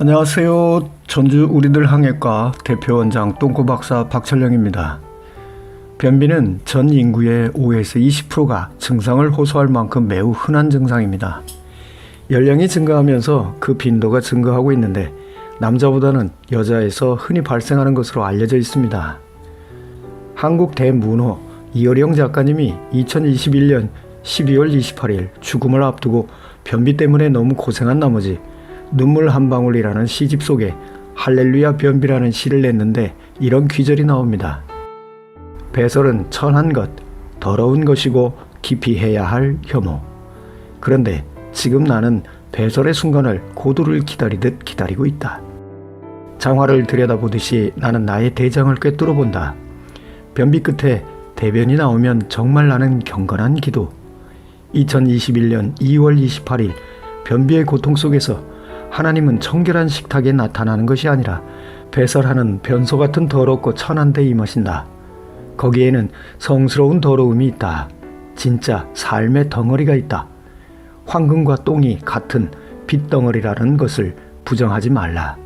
안녕하세요. 전주 우리들 항해과 대표원장 똥꼬 박사 박철영입니다. 변비는 전 인구의 5에서 20%가 증상을 호소할 만큼 매우 흔한 증상입니다. 연령이 증가하면서 그 빈도가 증가하고 있는데 남자보다는 여자에서 흔히 발생하는 것으로 알려져 있습니다. 한국 대문호 이어령 작가님이 2021년 12월 28일 죽음을 앞두고 변비 때문에 너무 고생한 나머지 눈물 한 방울이라는 시집 속에 할렐루야 변비라는 시를 냈는데 이런 귀절이 나옵니다. 배설은 천한 것, 더러운 것이고 깊이 해야 할 혐오. 그런데 지금 나는 배설의 순간을 고도를 기다리듯 기다리고 있다. 장화를 들여다보듯이 나는 나의 대장을 꿰뚫어 본다. 변비 끝에 대변이 나오면 정말 나는 경건한 기도. 2021년 2월 28일 변비의 고통 속에서 하나님은 청결한 식탁에 나타나는 것이 아니라 배설하는 변소 같은 더럽고 천한 데 임하신다. 거기에는 성스러운 더러움이 있다. 진짜 삶의 덩어리가 있다. 황금과 똥이 같은 빗덩어리라는 것을 부정하지 말라.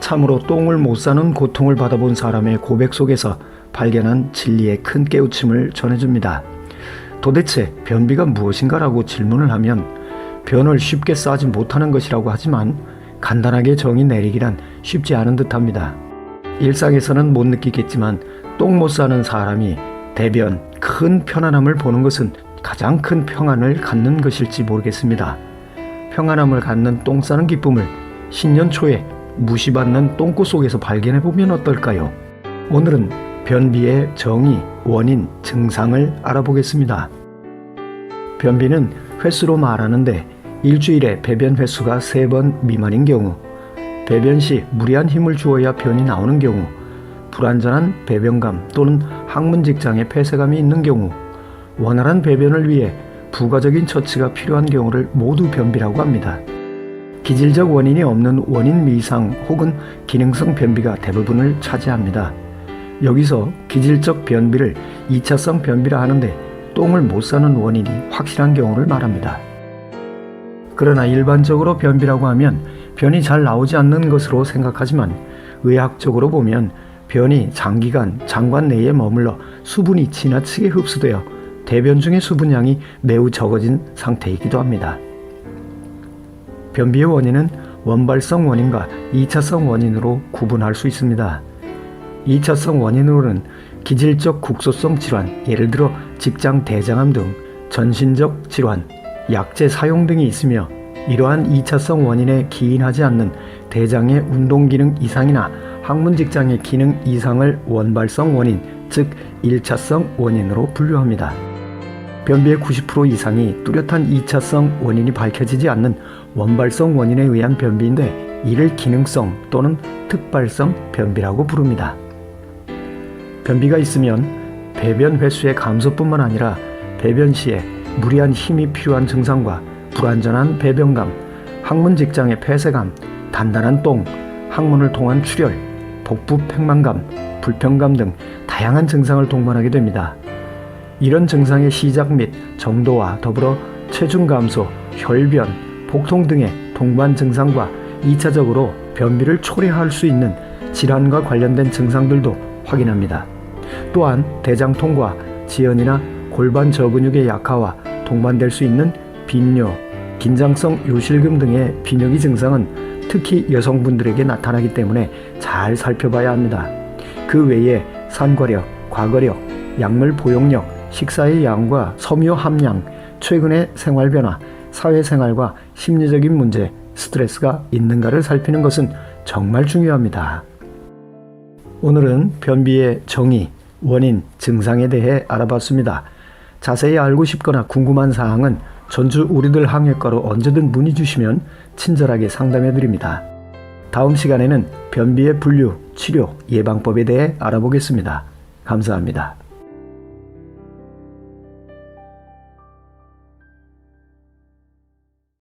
참으로 똥을 못 사는 고통을 받아본 사람의 고백 속에서 발견한 진리의 큰 깨우침을 전해줍니다. 도대체 변비가 무엇인가라고 질문을 하면 변을 쉽게 싸지 못하는 것이라고 하지만 간단하게 정의 내리기란 쉽지 않은 듯합니다. 일상에서는 못 느끼겠지만 똥 못 싸는 사람이 대변 큰 편안함을 보는 것은 가장 큰 평안을 갖는 것일지 모르겠습니다. 평안함을 갖는 똥 싸는 기쁨을 신년 초에 무시받는 똥꼬 속에서 발견해 보면 어떨까요? 오늘은 변비의 정의, 원인, 증상을 알아보겠습니다. 변비는 횟수로 말하는데 일주일에 배변 횟수가 3번 미만인 경우, 배변 시 무리한 힘을 주어야 변이 나오는 경우, 불완전한 배변감 또는 항문 직장에 폐쇄감이 있는 경우, 원활한 배변을 위해 부가적인 처치가 필요한 경우를 모두 변비라고 합니다. 기질적 원인이 없는 원인 미상 혹은 기능성 변비가 대부분을 차지합니다. 여기서 기질적 변비를 2차성 변비라 하는데 똥을 못 싸는 원인이 확실한 경우를 말합니다. 그러나 일반적으로 변비라고 하면 변이 잘 나오지 않는 것으로 생각하지만 의학적으로 보면 변이 장기간 장관 내에 머물러 수분이 지나치게 흡수되어 대변 중의 수분량이 매우 적어진 상태이기도 합니다. 변비의 원인은 원발성 원인과 2차성 원인으로 구분할 수 있습니다. 2차성 원인으로는 기질적 국소성 질환, 예를 들어 직장 대장암 등 전신적 질환, 약제 사용 등이 있으며 이러한 2차성 원인에 기인하지 않는 대장의 운동 기능 이상이나 항문 직장의 기능 이상을 원발성 원인, 즉 1차성 원인으로 분류합니다. 변비의 90% 이상이 뚜렷한 2차성 원인이 밝혀지지 않는 원발성 원인에 의한 변비인데 이를 기능성 또는 특발성 변비라고 부릅니다. 변비가 있으면 배변 횟수의 감소뿐만 아니라 배변 시에 무리한 힘이 필요한 증상과 불완전한 배변감, 항문 직장의 폐쇄감, 단단한 똥, 항문을 통한 출혈, 복부 팽만감, 불편감 등 다양한 증상을 동반하게 됩니다. 이런 증상의 시작 및 정도와 더불어 체중 감소, 혈변, 복통 등의 동반 증상과 2차적으로 변비를 초래할 수 있는 질환과 관련된 증상들도 확인합니다. 또한 대장통과 지연이나 골반 저근육의 약화와 동반될 수 있는 빈뇨, 긴장성 요실금 등의 비뇨기 증상은 특히 여성분들에게 나타나기 때문에 잘 살펴봐야 합니다. 그 외에 산과력, 과거력, 약물 보용력, 식사의 양과 섬유 함량, 최근의 생활 변화, 사회생활과 심리적인 문제, 스트레스가 있는가를 살피는 것은 정말 중요합니다. 오늘은 변비의 정의, 원인, 증상에 대해 알아봤습니다. 자세히 알고 싶거나 궁금한 사항은 전주 우리들 항해과로 언제든 문의 주시면 친절하게 상담해 드립니다. 다음 시간에는 변비의 분류, 치료, 예방법에 대해 알아보겠습니다. 감사합니다.